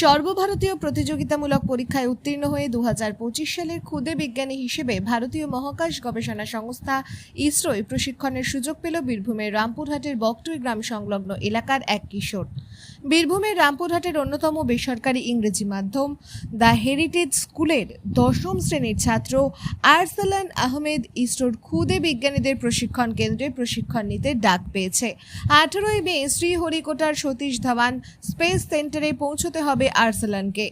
সর্বভারতীয় প্রতিযোগিতামূলক পরীক্ষায় উত্তীর্ণ হয়ে দু হাজার পঁচিশ সালের ক্ষুদে বিজ্ঞানী হিসেবে ভারতীয় মহাকাশ গবেষণা সংস্থা ইসরোয় প্রশিক্ষণের সুযোগ পেল বীরভূমের রামপুরহাটের বকটুই গ্রাম সংলগ্ন এলাকার এক কিশোর। বীরভূমের রামপুরহাটের অন্যতম বেসরকারি ইংরেজি মাধ্যম, দ্য হেরিটেজ স্কুলের দশম শ্রেণির ছাত্র আরসালান আহমেদ ইসরোর ক্ষুদে বিজ্ঞানীদের প্রশিক্ষণ কেন্দ্রে প্রশিক্ষণ নিতে ডাক পেয়েছে। আঠারোই মে শ্রীহরিকোটার সতীশ ধাওয়ান স্পেস সেন্টারে পৌঁছতে হবে আরসালানকে।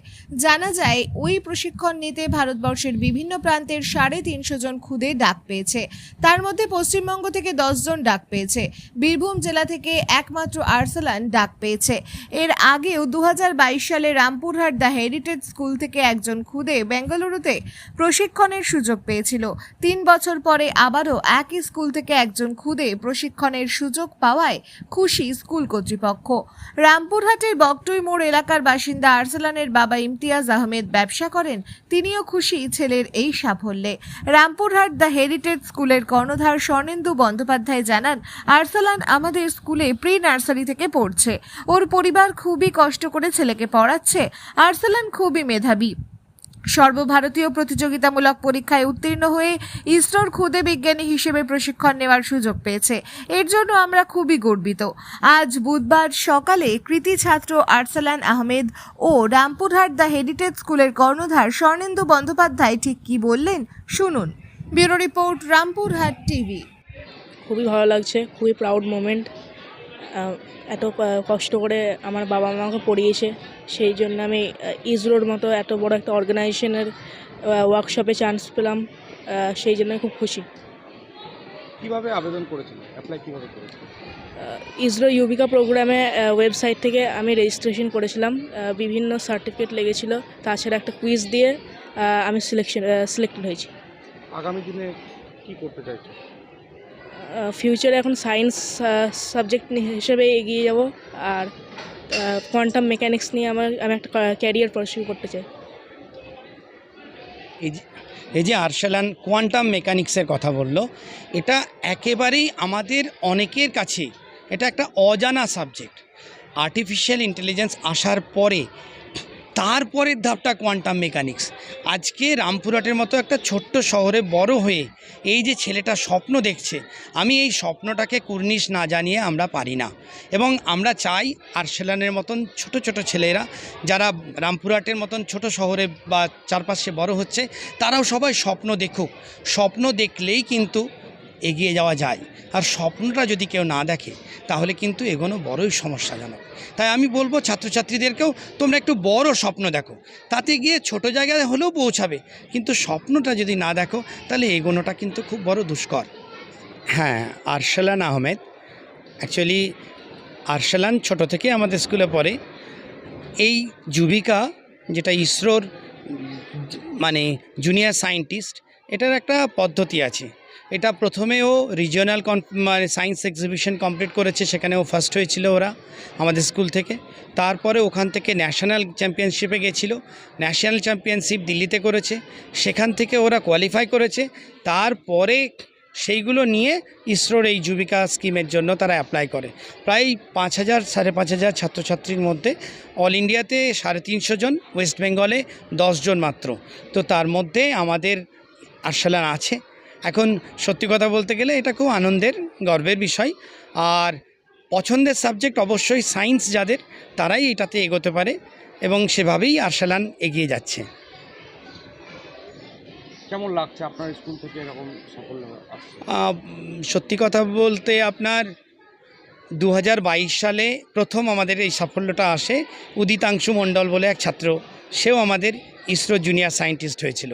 জানা যায়, ওই প্রশিক্ষণ নিতে ভারতবর্ষের বিভিন্ন প্রান্তের সাড়ে তিনশো জন খুদে ডাক পেয়েছে। তার মধ্যে পশ্চিমবঙ্গ থেকে দশজন ডাক পেয়েছে। বীরভূম জেলা থেকে একমাত্র আরসালান ডাক পেয়েছে। এর আগেও দু হাজার বাইশ সালে রামপুরহাট দ্য হেরিটেজ স্কুল থেকে একজন খুদে বেঙ্গালুরুতে প্রশিক্ষণের সুযোগ পেয়েছিল। তিন বছর পরে আবারও একই স্কুল থেকে একজন খুদে প্রশিক্ষণের সুযোগ পাওয়ায় খুশি স্কুল কর্তৃপক্ষ। রামপুরহাটের বকটুই মোড় এলাকার বাসিন্দা আরসালানের বাবা ইমতিয়াজ আহমেদ ব্যবসা করেন, তিনিও খুশি ছেলের এই সাফল্যে। রামপুরহাট দ্য হেরিটেজ স্কুলের কর্ণধার স্বর্ণেন্দু বন্দ্যোপাধ্যায় জানান, আরসালান আমাদের স্কুলে প্রি নার্সারি থেকে পড়ছে। ওর পরিবার খুবই কষ্ট করে ছেলেকে পড়াচ্ছে, আরসালান খুবই মেধাবী। সর্বভারতীয় প্রতিযোগিতামূলক পরীক্ষায় উত্তীর্ণ হয়ে ইসরোর খুদে বিজ্ঞানী হিসেবে প্রশিক্ষণ নেওয়ার সুযোগ পেয়েছে। এর জন্য আমরা খুবই গর্বিত। আজ বুধবার সকালে কৃতি ছাত্র আরসালান আহমেদ ও রামপুরহাট দ্য হেরিটেজ স্কুলের কর্ণধার স্বর্ণেন্দু বন্দ্যোপাধ্যায় ঠিক কি বললেন শুনুন। Bureau report, Rampurhat TV. খুবই ভালো লাগছে, খুবই প্রাউড মোমেন্ট এত কষ্ট করে আমার বাবা মা আমাকে পড়িয়েছে। সেই জন্য আমি ইসরোর মতো এত বড় একটা অর্গানাইজেশনের ওয়ার্কশপে চান্স পেলাম। সেই জন্য খুব খুশি। কীভাবে আবেদন করেছিল? অ্যাপ্লাই কীভাবে করেছিল? ইসরো ইউবিকা প্রোগ্রামে ওয়েবসাইট থেকে আমি রেজিস্ট্রেশন করেছিলাম। বিভিন্ন সার্টিফিকেট লেগেছিল। তাছাড়া একটা কুইজ দিয়ে আমি সিলেকশন সিলেক্টেড হয়েছি। আগামী দিনে কি করতে চাইছো? ফিউচারে এখন সায়েন্স সাবজেক্ট হিসেবে এগিয়ে যাব। আর কোয়ান্টাম মেকানিক্স নিয়ে আমার, আমি একটা ক্যারিয়ার পারসিউ করতে চাই। এই যে এই যে আর্সালান কোয়ান্টাম মেকানিক্সের কথা বলল, এটা একেবারেই আমাদের অনেকের কাছে এটা একটা অজানা সাবজেক্ট আর্টিফিশিয়াল ইন্টেলিজেন্স আসার পরে তারপরের ধাপটা কোয়ান্টাম মেকানিক্স। আজকে রামপুরহাটের মতো একটা ছোট্ট শহরে বড় হয়ে এই যে ছেলেটা স্বপ্ন দেখছে, আমি এই স্বপ্নটাকে কুর্নিশ না জানিয়ে আমরা পারি না। এবং আমরা চাই আর্সেলানের মতন ছোট ছোট ছেলেরা, যারা রামপুরহাটের মতন ছোট শহরে বা চারপাশে বড় হচ্ছে, তারাও সবাই স্বপ্ন দেখুক। স্বপ্ন দেখলেই কিন্তু এগিয়ে যাওয়া যায়। আর স্বপ্নটা যদি কেউ না দেখে, তাহলে কিন্তু এগোনো বড়ই সমস্যাজনক। তাই আমি বলব ছাত্রছাত্রীদেরকেও, তোমরা একটু বড় স্বপ্ন দেখো। তাতে গিয়ে ছোট জায়গায় হলেও পৌঁছাবে। কিন্তু স্বপ্নটা যদি না দেখো, তাহলে এগোনোটা কিন্তু খুব বড় দুষ্কর। হ্যাঁ আরসালান আহমেদ। অ্যাকচুয়ালি আরসালান ছোট থেকে আমাদের স্কুলে পড়ে। এই যুবিকা, যেটা ইসরোর মানে জুনিয়র সায়েন্টিস্ট, এটার একটা পদ্ধতি আছে। এটা প্রথমেও রিজিওনাল মানে সায়েন্স এক্সিবিশন কমপ্লিট করেছে সেখানে ও ফার্স্ট হয়েছিল ওরা আমাদের স্কুল থেকে। তারপরে ওখান থেকে ন্যাশনাল চ্যাম্পিয়নশিপে গেছিল। ন্যাশনাল চ্যাম্পিয়নশিপ দিল্লিতে করেছে, সেখান থেকে ওরা কোয়ালিফাই করেছে। তারপরে সেইগুলো নিয়ে ইসরোর এই যুবিকা স্কিমের জন্য তারা অ্যাপ্লাই করে। প্রায় পাঁচ হাজার, সাড়ে পাঁচ হাজার ছাত্রছাত্রীর মধ্যে অল ইন্ডিয়াতে সাড়ে তিনশো জন ওয়েস্ট বেঙ্গলে জন মাত্র। তো তার মধ্যে আমাদের আরসালান আছে। এখন সত্যি কথা বলতে গেলে এটা খুব আনন্দের গর্বের বিষয়। আর পছন্দের সাবজেক্ট অবশ্যই সায়েন্স যাদের তারাই এটাতে এগোতে পারে এবং সেভাবেই আরসালান এগিয়ে যাচ্ছে। কেমন লাগছে আপনার স্কুল থেকে এরকম সাফল্য সত্যি কথা বলতে আপনার দু হাজার বাইশ সালে প্রথম আমাদের এই সাফল্যটা আসে উদিতাংশু মণ্ডল বলে এক ছাত্র সেও আমাদের ইসরো জুনিয়র সায়েন্টিস্ট হয়েছিল।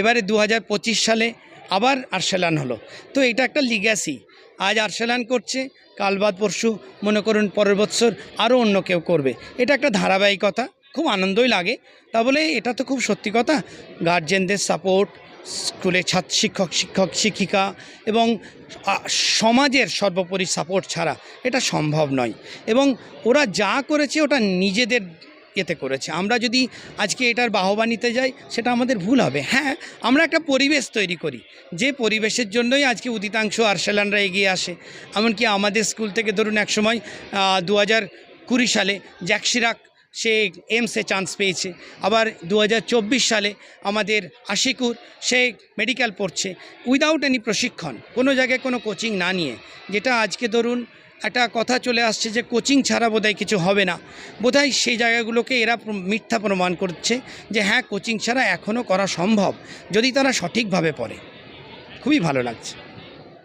এবারে দু হাজার পঁচিশ সালে আবার আরসালান হলো। তো এটা একটা লিগ্যাসি আজ আরসালান করছে, কাল বাদ পরশু মনে করুন পরের বছর আরও অন্য কেউ করবে। এটা একটা ধারাবাহিকতা, খুব আনন্দই লাগে। তা বলে এটা তো খুব সত্যি কথা। গার্জেনদের সাপোর্ট স্কুলের ছাত্র শিক্ষক শিক্ষক, শিক্ষিকা এবং সমাজের সর্বোপরি সাপোর্ট ছাড়া এটা সম্ভব নয়। এবং ওরা যা করেছে ওটা নিজেদের ইয়েতে করেছে। আমরা যদি আজকে এটার বাহবা নিতে যাই, সেটা আমাদের ভুল হবে। হ্যাঁ আমরা একটা পরিবেশ তৈরি করি। যে পরিবেশের জন্যই আজকে উদিতাংশ আরসালানরা এগিয়ে আসে। এমনকি আমাদের স্কুল থেকে ধরুন একসময় দু হাজার কুড়ি সালে জ্যাকসিরাক সে এমসে চান্স পেয়েছে। আবার দু হাজার চব্বিশ সালে আমাদের আশিকুর, সে মেডিকেল পড়ছে। উইদাউট এনি প্রশিক্ষণ, কোনো জায়গায় কোনো কোচিং না নিয়ে, যেটা আজকে ধরুন একটা কথা চলে আসছে যে কোচিং ছাড়া বোধহয় কিছু হবে না। বোধহয় সেই জায়গাগুলোকে এরা মিথ্যা প্রমাণ করছে যে হ্যাঁ কোচিং ছাড়া এখনও করা সম্ভব, যদি তারা সঠিকভাবে পড়ে। খুবই ভালো লাগছে।